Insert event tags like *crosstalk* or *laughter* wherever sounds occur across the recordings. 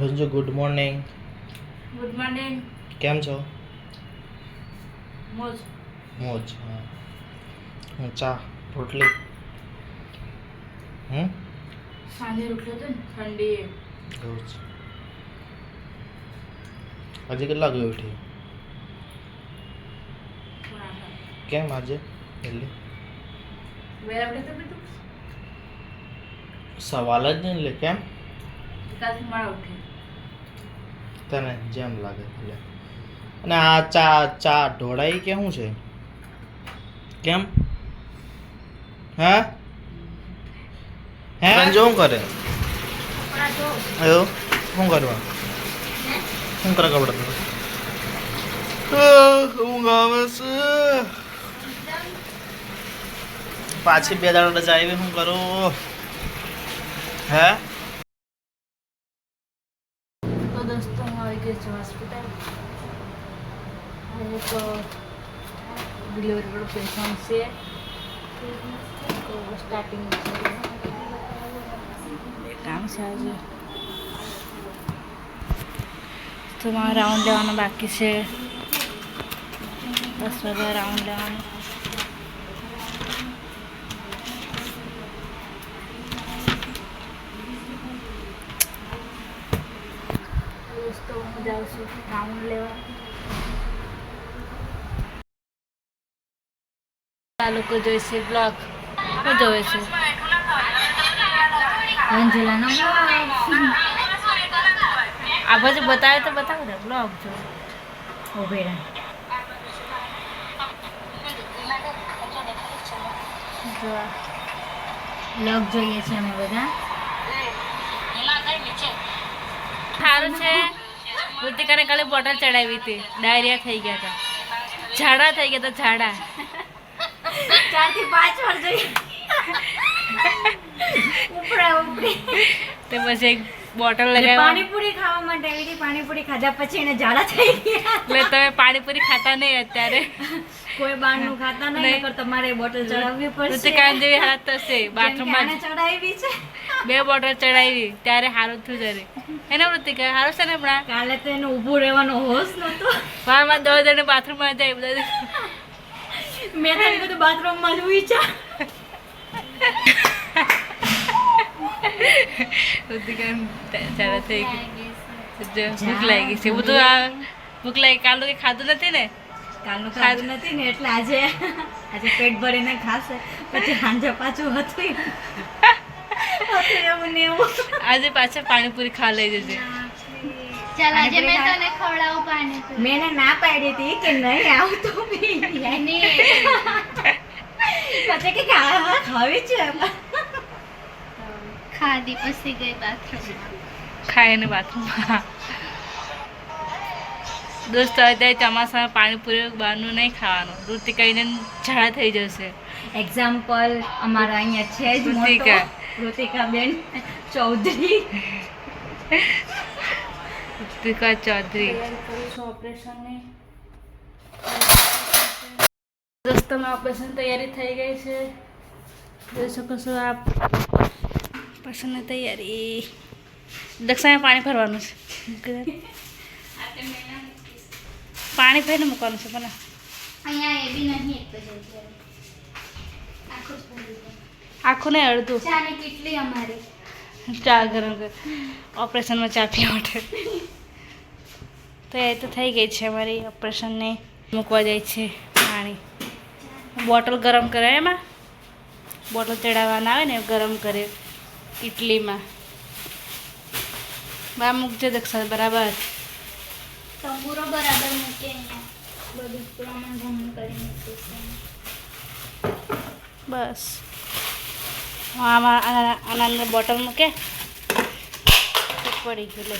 Ranju good morning good morning કેમ છો? મોજ. મોજ હા. ચા રોટલી. હમ? સાંજે રોટલી ને ઠંડી એવું છે આજે કેટલા વાગે ઉઠી? કેમ આજે? એટલે તો બધું સવાલ જ નહીં લે કેમ? વિકાસ મારા ઉઠે. તને જેમ લાગે એટલે અને આ ચા ચા ઢોળાઈ કે શું છે? કેમ? હે? હે? શું કરે? અયો શું કરવા? શું કરે કપડા તો? ઊંઘ આવે છે પાછી બે દાડા રજા આવી શું કરું? હે તો દોસ્તો હું આવી ગઈ છું હોસ્પિટલ અને તો ડિલિવરી વાળો પેશન્ટ છે. સ્ટાર્ટિંગ કામ છે આજે. તો મારે રાઉન્ડ લેવાનો બાકી છે. દસ વાગે રાઉન્ડ લેવાનો. દોસ્તો હું જાઉં છું, રાઉન્ડ લેવા. આ લોકો જોઈશે બ્લોગ. શું જોવે છે. રંજલાનો આ બાજુ બતાવે તો બતાવો ને બ્લોગ જો ઊભી બ્લોગ જોઈએ છે અમે બધા. સારું છે. ઋતિકાને કાલે બોટલ ચડાવી હતી. ડાયરિયા થઈ ગયા હતા. ઝાડા થઈ ગયા હતા ઝાડા. ચારથી પાંચ વાર જોઈ. ઉપડા ઉપડી. તે પછી એક બોટલ લગાવી પાણીપુરી ખાવા માટે આવી હતી પાણીપુરી ખાધા પછી એને ઝાડા થઈ ગયા. એટલે તમે પાણીપુરી ખાતા નહીં અત્યારે. કોઈ બહારનું ખાતા નહીં. નકર તમારે બોટલ ચડાવવી પડશે. ઋતિકાને જેવી હાલત થશે બાથરૂમમાં ચડાવી છે. બે બોટલ ચડાવી ત્યારે સારું થયું જરે એને ઋતિકા સારું છે ને હમણાં? કાલે તો એનું ઊભું રહેવાનો હોશ નહોતો. વારમાં દોડ દોડને બાથરૂમમાં જાય બધા. મેં તો કીધું બાથરૂમમાં જ ઉઈ જા. થઈ ગઈ ભૂખ લાગી છે. તો આ ભૂખ લાગી. કાલનું તો કંઈ ખાધું નથી ને? કાલનું ખાધું નથી ને એટલે આજે આજે પેટ ભરીને ખાશે. પછી સાંજે પાછું હતું *laughs* આજે પાછા પાણીપુરી ખા લઈ જશે ચાલ આજે મેં તને ખવડાવું પાણીપુરી. મેં ના પાડી હતી કે નહીં આવતું પછી કે હા હા ખાવી છે ખાધી પછી ગઈ બાથરૂમમાં ખાય ને બાથરૂમમાં દોસ્તો અત્યારે ચોમાસામાં પાણીપુરી બહારનું નહીં ખાવાનું. ઋતિકાઈને ઝાડા થઈ જશે. એક્ઝામ્પલ અમારા અહીંયા છે જ ઋતિકા. ઋતિકા બેન ચૌધરી કૃતિકા ચૌધરી ઓપરેશનની દોસ્તોમાં ઓપરેશન તૈયારી થઈ ગઈ છે. જોઈ શકો છો આપ. ઓપરેશનની તૈયારી. દક્ષાને પાણી ભરવાનું છે. પાણી ભરીને મૂકવાનું છે પણ અહીંયા એ બી નહીં આખું. આખું નહીં અડધું ચાની કેટલી અમારી. ચા ગરમ કર. ઓપરેશનમાં ચા પીવા માટે. તો એ તો થઈ ગઈ છે અમારી ઓપરેશનને. મૂકવા જાય છે પાણી. બોટલ ગરમ કરે એમાં. બોટલ ચડાવવાના આવે ને ગરમ કરે ઇડલીમાં બા મૂકજે દક્ષા બરાબર? તંબુરો બરાબર મૂકે અહીંયા. બધું પ્રમાણ ભ્રમણ કરી મૂકીશું બસ. આમાં આના આના અંદર બોટલ મૂકે પડી ગયું લે.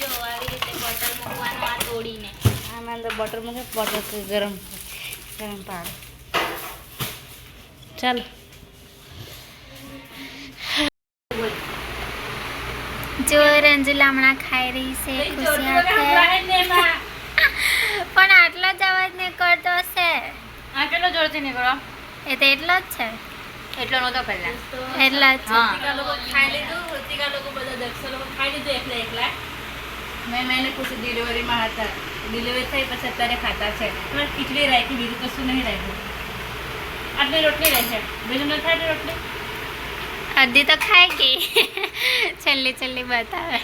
જો આવી રીતે બોટલ મૂકવાનું આ તોડીને. આના અંદર બોટલ મૂકે બોટલ ગરમ ગરમ પાણી. ચાલો. જો રંજુલા હમણાં ખાઈ રહી છે પણ આટલો જ અવાજ નીકળતો છે આટલો જોરથી નીકળો? એ તો એટલો જ છે. એટલો નહોતો પહેલા એટલા જ. છે લોકો ખાઈ લીધું ઋતિકા લોકો બધા દક્ષો લોકો ખાઈ લીધું એકલા એકલા મેં મેં એને ડિલિવરીમાં હતા? ડિલિવરી થઈ પછી અત્યારે ખાતા છે? પણ ખીચડી રાખી બીજું કશું નહીં રાખ્યું. આટલી રોટલી રહેશે બીજું ન થાય રોટલી? અડધી તો ખાઈ ગઈ છેલ્લી છેલ્લી બતાવે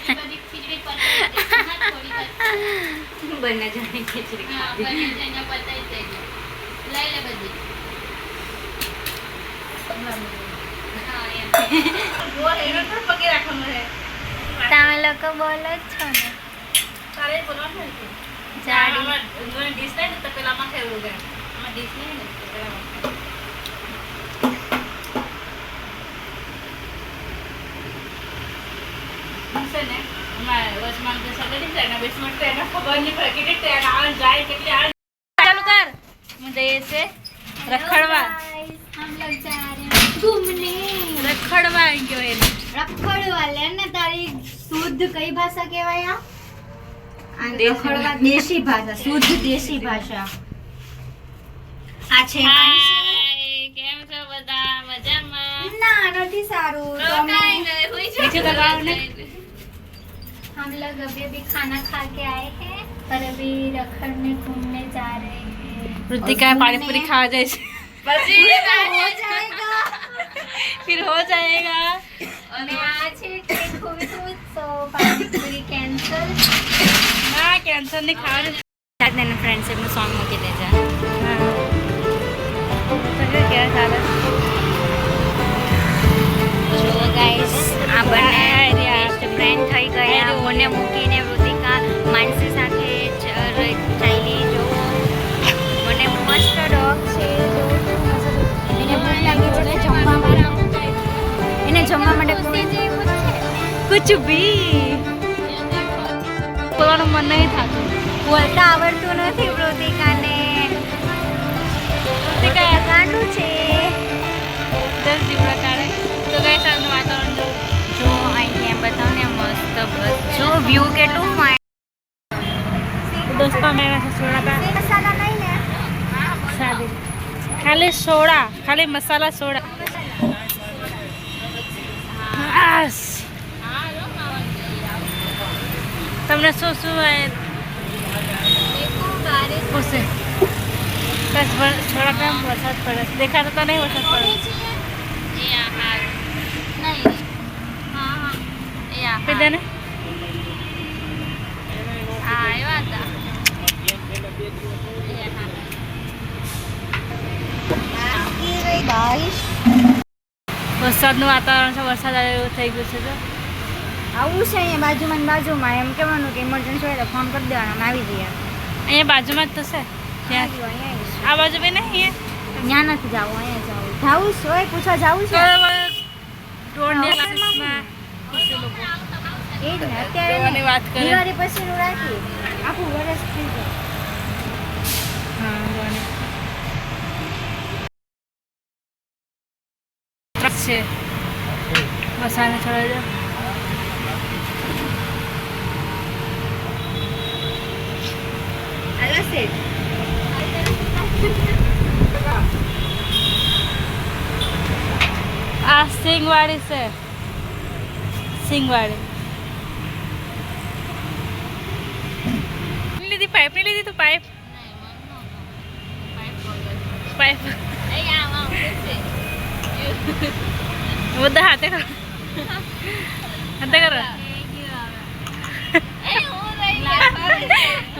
બધી બંને જણી ખીચડી. લઈ લે એનો તમે લોકો બોલો જ છો ને તારે બોલવાનું જાડી ડીશ થાય ને તો પેલામાં ખેડવું ગયા આમાં ડીશ નહીં ને પેલામાં ચાલુ કર હું જઈએ છે રખડવા હમ લોગ જા રહે हैं घूमने રખડવા આવી ગયો એ રખડવા લે ને તારી શુદ્ધ કઈ ભાષા કહેવાય આ? આ દેશી. રખડવા દેશી ભાષા શુદ્ધ દેશી ભાષા આ છે હાય કેમ છો બધા મજામાં ના નથી સારું તમે નીચે લગાવો ને हम लोग अभी अभी खाना खा के आए हैं और अभी रखड़ने घूमने जा रहे हैं ऋतिका पानीपुरी खावा જાય છે હો જાયેગા फिर हो जाएगा मैं आज ट्रेन को भी तो सो पानीपुरी कैंसिल ના કેન્સર ની ખાવાનું તને ફ્રેન્ડ્સ એમનું સોંગ મૂકી દેજે તો કે ચાલે જો ગાઈસ આ બંને આ રહ્યા. બેસ્ટ ફ્રેન્ડ થઈ ગયા મને મૂકીને જમવા માટે કુછ ભી બોલવાનું મન નહીં થતું. બોલતા આવડતું નથી વૃતિકાને ઋતિકા ગાંડું છે. દસ દીવડા કાઢે તો કઈ સાંજનું વાતાવરણ જો જો અહીંયા બતાવને મસ્ત બસ. જો વ્યૂ કેટલું ફાઇન દોસ્તો મેં સોડા મસાલા નહીં ને? ખાલી સોડા ખાલી મસાલા સોડા. આસ. તમને શું શું પૂછે. બસ થોડા ટાઈમ વરસાદ પડે. છે. દેખાતો તો નહીં વરસાદ પડે? પીધા ને? વરસાદનું વાતાવરણ છે વરસાદ આવ્યો થઈ ગયું છે તો. આવું છે અહીંયા બાજુમાં ને બાજુમાં એમ કહેવાનું કે ઇમરજન્સી હોય તો ફોન કરી દેવાનો આવી જઈએ. અહીંયા બાજુમાં જ તો છે. આ બાજુ બી નહીં અહીંયા? ત્યાં નથી જવું અહીંયા જવું જવું છે હોય પૂછવા જવું છે? એ જ ને અત્યારે વાત કરી. દિવાળી પછીનું રાખી આખું વર્ષ થઈ જાય. હા સેઠ આ સિંગવાડી છે. સિંગવાડી લીધી પાઇપની લીધી તું પાઇપ પાઇપ *laughs* બધા હાથે કરો. હાથે કરો.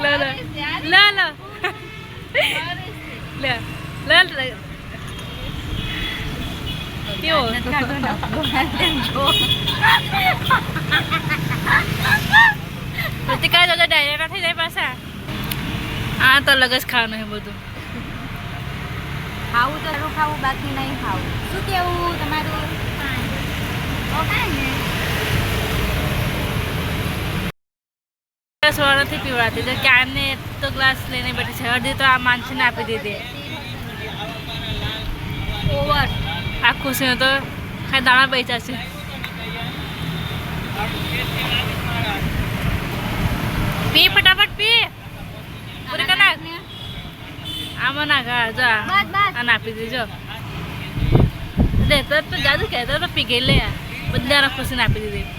લો *laughs* લો લો લો લે લે લે. કેવો? ઋતિકા જો ડાયરેક્ટ થઈ જાય પાછા. આ તો અલગ જ ખાવાનું છે બધું. ખાવું તો ખાવું બાકી નહીં ખાવું. શું કેવું તમારું? સોડા નથી પીવડાતી. તો ક્યારને એક તો ગ્લાસ લઈને બેઠી છે. અડધી તો આ માનસીને આપી દીધી. ઓવર આ છે તો ખાલી દાણા બેચા છે. પી ફટાફટ પી. પૂરી કર નાખ. આમાં ના હા જો આને આપી દેજો દે તો તો જાદુ કહેતો તો પી ગઈ લે. બધાને ખુશીને આપી દીધી.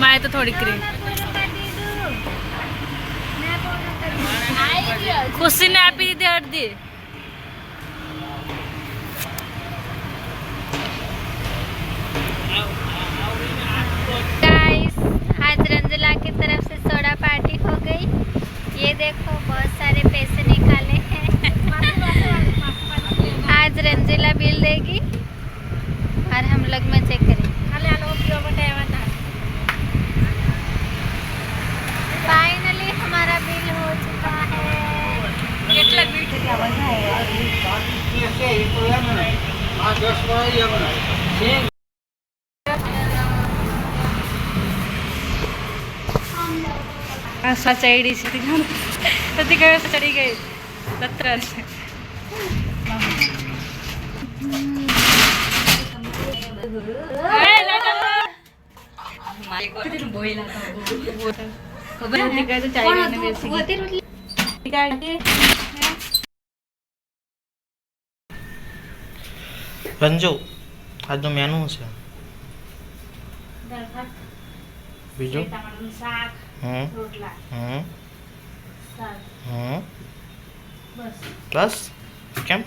મારે તો થોડી ક્રીમ ખુશીને આપી દીધી અડધી गाइस आज रंजला की तरफ से सोडा पार्टी हो गई ये देखो बहुत सारे पैसे निकाले हैं आज रंजिला बिल देगी और हम लोग मजे करेंगे સા ચડી છે તેથી કયો ચડી ગઈ તત્ર છે ખબર નથી બેસી રંજુ આજનું મેનુ છે બીજું? ટમાટરનું શાક હમ. રોટલા. હમ. હમ. બસ. બસ? કેમ?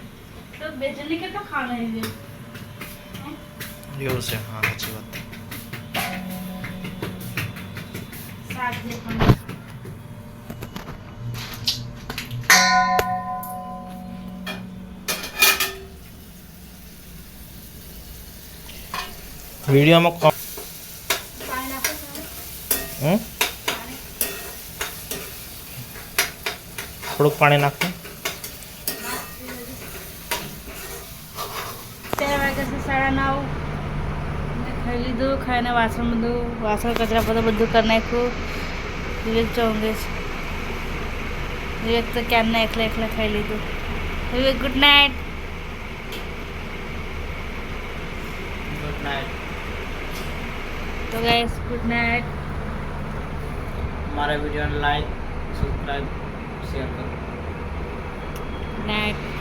તો બે જણને કેટલો ખાવાનો એવું છે. હા સાચી વાત. શાક જે ખાવાનું વિડીયોમાં હમ. થોડુંક પાણી નાખું. સાડા નવ. મેં ખાઈ લીધું ખાઈને વાસણ બધું વાસણ કચરા બધું બધું કરી નાખ્યું. વિવેક ચોંગે છે વિવેક તો ક્યારના એકલા એકલા ખાઈ લીધું. Vivek good night. Good night. તો ગાઈસ ગુડ નાઇટ. મારા વિડીયોને લાઈક સબસ્ક્રાઈબ શેર કરો. નાઇટ